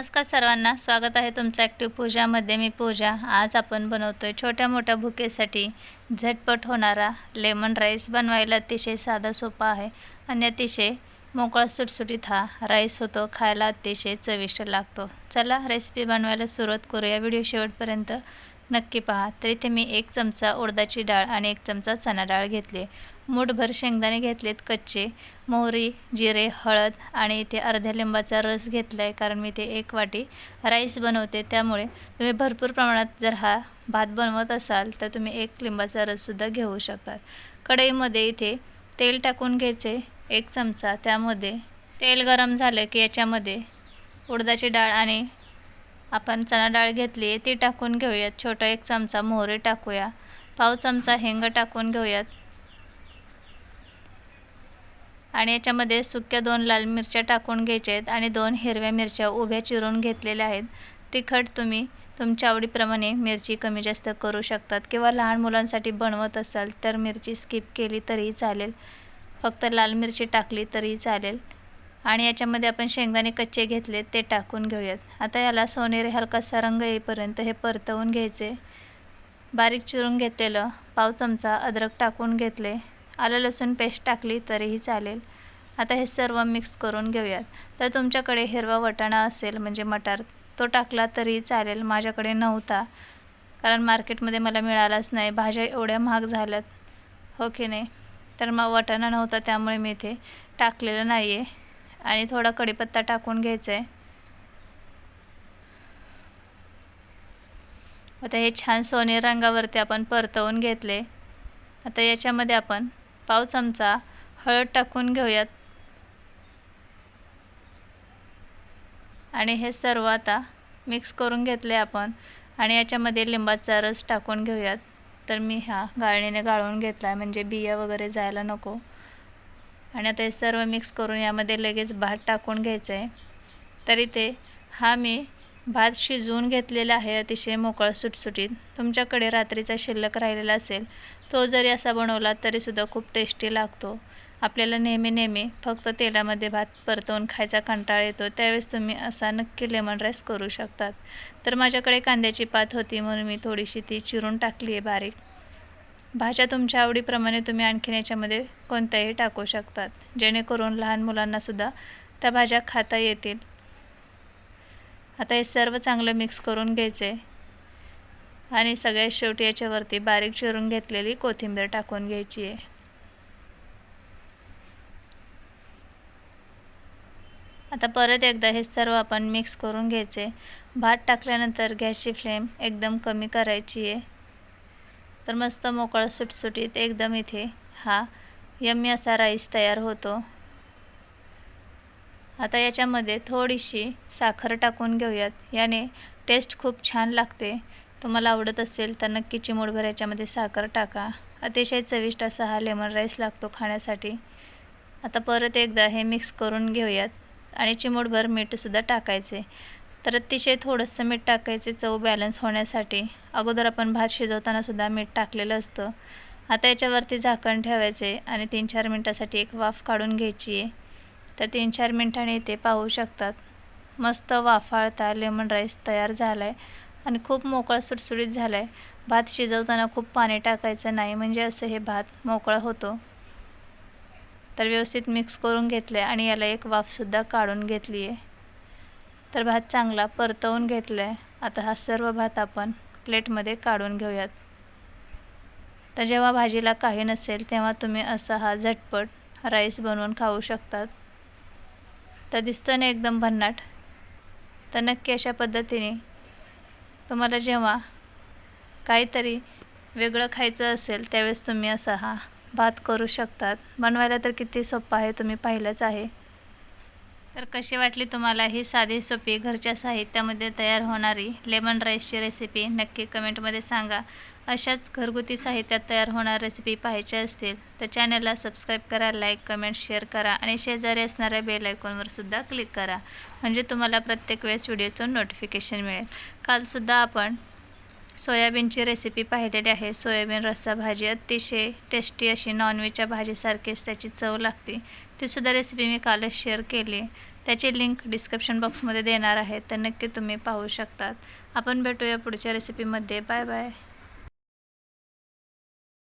नमस्कार सर्वांना. स्वागत आहे तुमचं ॲक्टिव्ह पूजामध्ये मी पूजा. आज आपण बनवतो आहे छोट्या मोठ्या भुकेसाठी झटपट होणारा लेमन राईस बनवायला अतिशय साधा सोपा आहे. आणि अतिशय मोकळा सुटसुटीत हा राईस होतो. खायला अतिशय चविष्ट लागतो. चला रेसिपी बनवायला सुरुवात करूया. व्हिडिओ शेवटपर्यंत नक्की पहा. तर इथे मी एक चमचा उडदाची डाळ आणि एक चमचा चणा डाळ घेतली. मूठभर शेंगदाणे घेतलेत कच्चे. मोहरी जिरे हळद आणि इथे अर्ध्या लिंबाचा रस घेतला आहे कारण मी इथे एक वाटी राईस बनवते. त्यामुळे तुम्ही भरपूर प्रमाणात जर हा भात बनवत असाल तर तुम्ही एक लिंबाचा रससुद्धा घेऊ शकतात कढईमध्ये इथे तेल टाकून घ्यायचे एक चमचा. त्यामध्ये तेल गरम झालं की याच्यामध्ये उडदाची डाळ आणि आपण चणा डाळ घेतली आहे ती टाकून घेऊयात. छोटा एक चमचा मोहरी टाकूया. पाव चमचा हिंग टाकून घेऊयात. आणि याच्यामध्ये सुक्या दोन लाल मिरच्या टाकून घ्यायच्या आहेत आणि दोन हिरव्या मिरच्या उभ्या चिरून घेतलेल्या आहेत. तिखट तुम्ही तुमच्या आवडीप्रमाणे मिरची कमी जास्त करू शकतात किंवा लहान मुलांसाठी बनवत असाल तर मिरची स्किप केली तरीही चालेल. फक्त लाल मिरची टाकली तरीही चालेल. आणि याच्यामध्ये आपण शेंगदाणे कच्चे घेतले ते टाकून घेऊयात. आता याला सोनेरी हलकासा रंग येईपर्यंत हे परतवून घ्यायचे. बारीक चिरून घेतलेलं पाव चमचा अद्रक टाकून घेतले. आलं लसूण पेस्ट टाकली तरीही चालेल. आता हे सर्व मिक्स करून घेऊयात. तर तुमच्याकडे हिरवा वटाणा असेल म्हणजे मटार तो टाकला तरीही चालेल. माझ्याकडे नव्हता कारण मार्केटमध्ये मला मिळालाच नाही. भाज्या एवढ्या महाग झाल्यात. हो की नाही? तर मग वटाणा नव्हता त्यामुळे मी इथे टाकलेलं नाही आहे आणि थोडा कढीपत्ता टाकून घ्यायचा आहे आता हे छान सोनेरी रंगावरती आपण परतवून घेतले. आता याच्यामध्ये आपण पाव चमचा हळद टाकून घेऊयात. आणि हे सर्व आता मिक्स करून घेतले आपण. आणि याच्यामध्ये लिंबाचा रस टाकून घेऊयात. तर मी हा गाळणीने गाळून घेतला आहे म्हणजे बिया वगैरे जायला नको. आणि आता हे सर्व मिक्स करून यामध्ये लगेच भात टाकून घ्यायचं आहे तरी ते हा मी भात शिजवून घेतलेला आहे अतिशय मोकळा सुटसुटीत. तुमच्याकडे रात्रीचा शिल्लक राहिलेला असेल तो जरी असा बनवला तरीसुद्धा खूप टेस्टी लागतो. आपल्याला नेहमी नेहमी फक्त तेलामध्ये भात परतवून खायचा कंटाळा येतो त्यावेळेस तुम्ही असा नक्की लेमन राईस करू शकतात. तर माझ्याकडे कांद्याची पात होती म्हणून मी थोडीशी ती चिरून टाकली आहे बारीक. भाज्या तुमच्या आवडीप्रमाणे तुम्ही आणखीन याच्यामध्ये कोणत्याही टाकू शकतात. जेणेकरून लहान मुलांनासुद्धा त्या भाज्या खाता येतील. आता हे सर्व चांगलं मिक्स करून घ्यायचे. आणि सगळ्यात शेवटी याच्यावरती बारीक चिरून घेतलेली कोथिंबीर टाकून घ्यायची आहे. आता परत एकदा हे सर्व आपण मिक्स करून घ्यायचे. भात टाकल्यानंतर गॅसची फ्लेम एकदम कमी करायची आहे. तर मस्त मोकळा सुटसुटीत एकदम इथे. हा यम्मी असा राईस तयार होतो. आता याच्यामध्ये थोडीशी साखर टाकून घेऊयात. याने टेस्ट खूप छान लागते. तुम्हाला आवडत असेल तर नक्की चिमूटभर याच्यामध्ये साखर टाका. अतिशय चविष्ट असा हा लेमन राईस लागतो खाण्यासाठी. आता परत एकदा हे मिक्स करून घेऊयात. आणि चिमूटभर मीठसुद्धा टाकायचे. तर अतिशय थोडंसं मीठ टाकायचे चव बॅलन्स होण्यासाठी. अगोदर आपण भात शिजवतानासुद्धा मीठ टाकलेलं असतं. आता याच्यावरती झाकण ठेवायचे आणि तीन चार मिनटासाठी एक वाफ काढून घ्यायची आहे. तर तीन चार मिनटाने ते पाहू शकतात. मस्त वाफाळता लेमन राईस तयार झाला आहे आणि खूप मोकळा सुटसुटीत झाला आहे भात शिजवताना खूप पाणी टाकायचं नाही म्हणजे असं हे भात मोकळा होतो. तर व्यवस्थित मिक्स करून घेतलं आहे आणि याला एक वाफसुद्धा काढून घेतली आहे तर भात चांगला परतवून घेतला आहे आता हा सर्व भात आपण प्लेटमध्ये काढून घेऊयात. तर जेव्हा भाजीला काही नसेल तेव्हा तुम्ही असा हा झटपट राईस बनवून खाऊ शकतात. तर दिसतं ना एकदम भन्नाट. तर नक्की अशा पद्धतीने तुम्हाला जेव्हा काहीतरी वेगळं खायचं असेल त्यावेळेस तुम्ही असा हा भात करू शकतात. बनवायला तर किती सोपं आहे तुम्ही पाहिलंच आहे. तर कशी वाटली तुम्हाला ही साधी सोपी घरच्या साहित्यामध्ये तयार होणारी लेमन राईसची रेसिपी नक्की कमेंटमध्ये सांगा. अशाच घरगुती साहित्यात तयार होणार रेसिपी पाहायच्या असतील तर चॅनलला सबस्क्राईब करा लाईक कमेंट शेअर करा आणि शेजारी असणाऱ्या बेल आयकॉनवर सुद्धा क्लिक करा. म्हणजे तुम्हाला प्रत्येक वेळेस व्हिडिओचं नोटिफिकेशन मिळेल. कालसुद्धा आपण सोयाबीनची रेसिपी पाहिलेली आहे. सोयाबीन रस्सा भाजी अतिशय टेस्टी अशी नॉनव्हेजच्या भाजीसारखीच त्याची चव लागते. तीसुद्धा रेसिपी मी कालच शेअर केली. त्याची लिंक डिस्क्रिप्शन बॉक्समध्ये देणार आहे. तर नक्की तुम्ही पाहू शकतात. आपण भेटूया पुढच्या रेसिपीमध्ये बाय बाय